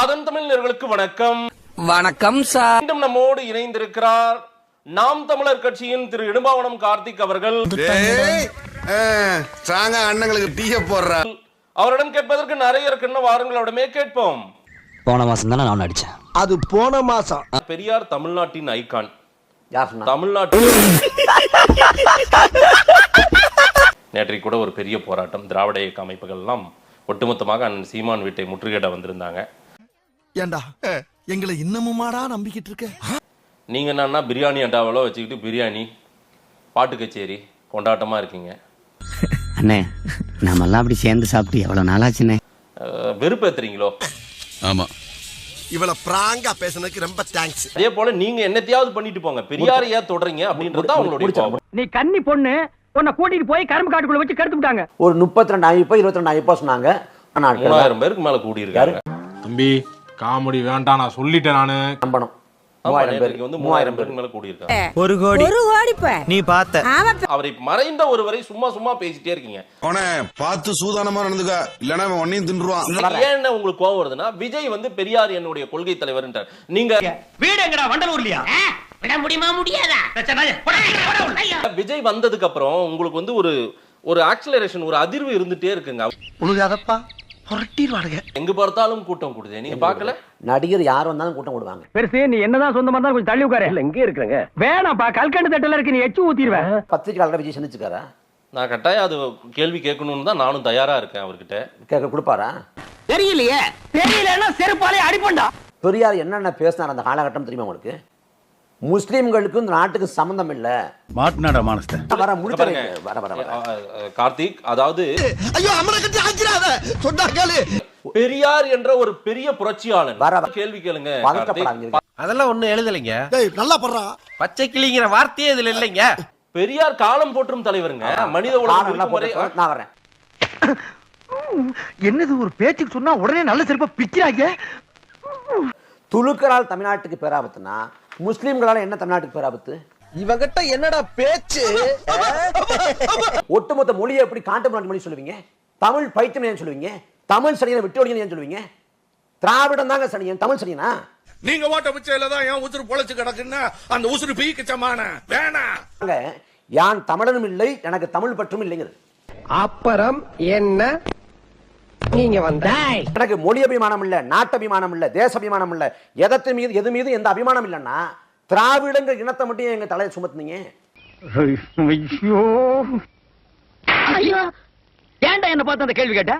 ஆதன் தமிழர்களுக்கு வணக்கம். வணக்கம் சார். மீண்டும் நம்மோடு இணைந்திருக்கிறார் நாம் தமிழர் கட்சியின் திரு இடும்பாவனம் கார்த்திக் அவர்கள். ஸ்ட்ராங்கா அண்ணங்களுக்கு டீய போடுற. அவரிடம் கேட்பதற்கு நிறைய இருக்குன்னு வாருங்கள் அவரிடமே கேட்போம். போன மாசம் தானே நான் அடிச்சேன் அது போன மாசம். பெரியார் தமிழ்நாட்டின் ஐகான். தமிழ்நாட்டில் நேற்றைக்கு கூட ஒரு பெரிய போராட்டம் திராவிட இயக்க அமைப்புகள் எல்லாம் ஒட்டுமொத்தமாக அண்ணன் சீமான் வீட்டை முற்றுகையிட வந்திருந்தாங்க. ஏண்டா? எங்களை இன்னமுமாடா நம்பிக்கிட்டு இருக்க? நீங்க என்னன்னா பிரியாணி அண்டாவெல்லாம் வச்சுக்கிட்டு பிரியாணி பாட்டு கச்சேரி கொண்டாட்டமா இருக்கீங்க. அண்ணே நாமெல்லாம் அப்படி சேர்ந்து சாப்பிட்டு எவ்வளவு நாளாச்சுண்ணே? வெறுப்பேத்துறீங்களோ ஆமா. இவள பிராங்கா பேசுனதுக்கு ரொம்ப தேங்க்ஸ் அதே போல நீங்க என்னத்தையாவது பண்ணிட்டு போங்க. பெரியாரை ஏன் தொடறீங்க அப்படின்றது தான் உங்களுடைய கோபம். நீ கன்னி பொண்ணு உன்னை கூட்டிட்டு போய் கரும்பு காட்டுக்குள்ள வச்சு கெடுத்து விட்டாங்க ஒரு முப்பத்தி ரெண்டு அமைப்போ இருபத்தி ரெண்டு அமைப்போ சொன்னாங்க. மூணாயிரம் பேருக்கு மேல கூடி இருக்காங்க தம்பி காமெடி வேண்டாம் நான் சொல்லிட்டேன் நானு. நம்பணும். ஆமா, மூவாயிரம் நேற்றைக்கு பேர் வந்து மூவாயிரம் பேருக்கு மேல கூடி இருக்காங்க ஒரு கோடி. ஒரு கோடிப்ப நீ பார்த்த. ஆமா அவரை மறைந்த ஒருவரை சும்மா சும்மா பேசிட்டே இருக்கீங்க. அவனே பார்த்து சூதானமா நடந்துக்க. இல்லன்னா அவன் ஒன்னையும் தின்றுவான் ஏன் உங்களுக்கு கோவம் வருதுன்னா விஜய் வந்து பெரியார் என்னுடைய கொள்கை தலைவர்ன்றார். நீங்க வீடு எங்கடா? வண்டலூர்லயா? விட முடியுமா? முடியாதா? விஜய் வந்ததுக்கு அப்புறம் உங்களுக்கு வந்து ஒரு ஒரு ஆக்சிலரேஷன் ஒரு அதிர்வு இருந்துட்டே இருக்குங்க. புரட்டிடுவானுங்க எங்க பார்த்தாலும் கூட்டம் கூடுது. நீங்க பார்க்கல? நடிகர் யார் வந்தாலும் கூட்டம் போடுவாங்க பெருசு நீ என்னதான் சொந்தமா இருந்தாலும் கொஞ்சம் தள்ளி உட்காரு. இல்ல இங்கே இருக்கிறங்க. வேணாப்பா கல்கண்டு தட்டுல இருக்கு நீ எச்சு ஊத்திடுவேன் பத்திரிகையாளர் விஜய் சந்திச்சுக்காரா? நான் கட்டாயம் அது கேள்வி கேட்கணும்னு தான் நானும் தயாரா இருக்கேன் அவர்கிட்ட. கேட்க கொடுப்பாரா? தெரியலையே. தெரியலன்னா செருப்பாலே அடிப்பண்டா. பெரியார் என்னென்ன பேசினார் அந்த காலகட்டம் தெரியுமா உங்களுக்கு? முஸ்லீம்களுக்கும் இந்த நாட்டுக்கு சம்பந்தம் இல்ல. மாட்டினாடா மானஸ்த வர முடிச்சு. வர வர கார்த்திக் அதாவது ஐயோ அமர பெரியார் என்ற ஒரு பெரிய வர. கேள்வி கேளுங்க அதெல்லாம் ஒண்ணும் எழுதலைங்க. டேய் நல்லா படுறா. பச்சை கிளிங்கிற வார்த்தையே இதுல இல்லைங்க. பெரியார் காலம் போற்றும் தலைவருங்க. மனித உலகம் நான் வரேன். என்னது ஒரு பேச்சுக்கு சொன்னா உடனே நல்ல செருப்பா பிக்கிறாங்க துலுக்கரால் தமிழ்நாட்டுக்கு பேராபத்துனா முஸ்லீம்களால என்ன தமிழ்நாட்டுக்கு பேராபத்து? இவகிட்ட என்னடா பேச்சு? ஒட்டுமொத்த மொழியை எப்படி கான்டெம்பரரி மொழி சொல்லுவீங்க? தமிழ் பைத்தியம் ஏன் சொல்லுவீங்க? தமிழ் சனியனை விட்டு ஒழியன் ஏன் சொல்லுவீங்க? திராவிடம் தாங்க சனியன். தமிழ் சனியனா? நீங்க ஓட்ட பிச்சையில தான் என் உசுறு பொழைச்சு கிடக்குன்னா அந்த உசுறு பீக்கு சமான. யான் தமிழனும் இல்லை எனக்கு தமிழ் பற்றும் இல்லைங்கிறது. அப்புறம் என்ன? நீங்க வந்த எனக்கு மொழி அபிமானம் இல்ல நாட்டபிமானம் இல்ல தேச அபிமானம் இல்ல எதத்து மீது எது மீது எந்த அபிமானம் இல்லைன்னா திராவிடங்கிற இனத்தை மட்டும் ஏன் எங்க தலையை சுமத்துனீங்க? ஐயோ! ஐயோ! ஏன்டா என்ன பார்த்து அந்த கேள்வி கேட்ட?